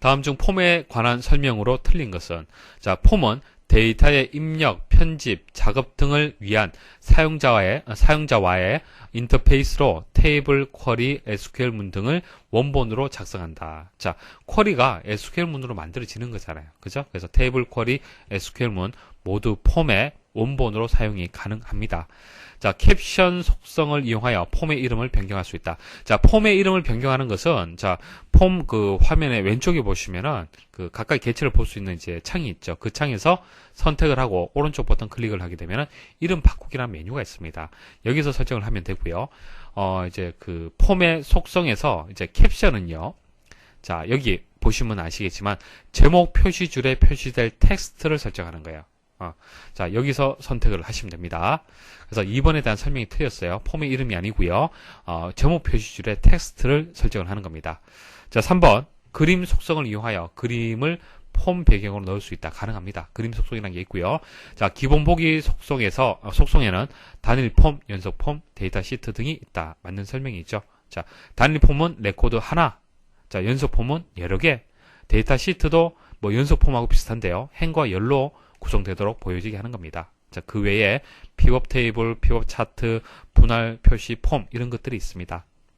다음 중 폼에 관한 설명으로 틀린 것은 자, 폼은 데이터의 입력, 편집, 작업 등을 위한 사용자와의 어, 사용자와의 인터페이스로 테이블, 쿼리, SQL 문 등을 원본으로 작성한다. 자, 쿼리가 SQL 문으로 만들어지는 거잖아요. 그죠? 그래서 테이블, 쿼리, SQL 문 모두 폼의 원본으로 사용이 가능합니다. 자, 캡션 속성을 이용하여 폼의 이름을 변경할 수 있다. 자, 폼의 이름을 변경하는 것은 자, 폼 그 화면의 왼쪽에 보시면은 그 가까이 개체를 볼 수 있는 이제 창이 있죠. 그 창에서 선택을 하고 오른쪽 버튼 클릭을 하게 되면은 이름 바꾸기라는 메뉴가 있습니다. 여기서 설정을 하면 되고요. 어, 이제 그 폼의 속성에서 이제 캡션은요. 자, 여기 보시면 아시겠지만 제목 표시줄에 표시될 텍스트를 설정하는 거예요. 어, 자, 여기서 선택을 하시면 됩니다. 그래서 2번에 대한 설명이 틀렸어요. 폼의 이름이 아니고요. 어, 제목 표시줄에 텍스트를 설정을 하는 겁니다. 자, 3번. 그림 속성을 이용하여 그림을 폼 배경으로 넣을 수 있다. 가능합니다. 그림 속성이라는 게 있고요. 자, 기본 보기 속성에서 어, 속성에는 단일 폼, 연속 폼, 데이터 시트 등이 있다. 맞는 설명이 있죠. 자, 단일 폼은 레코드 하나. 자, 연속 폼은 여러 개. 데이터 시트도 뭐 연속 폼하고 비슷한데요. 행과 열로 구성되도록 보여지게 하는 겁니다. 자, 그 외에 픽업 테이블, 픽업 차트, 분할 표시 폼 이런 것들이 있습니다.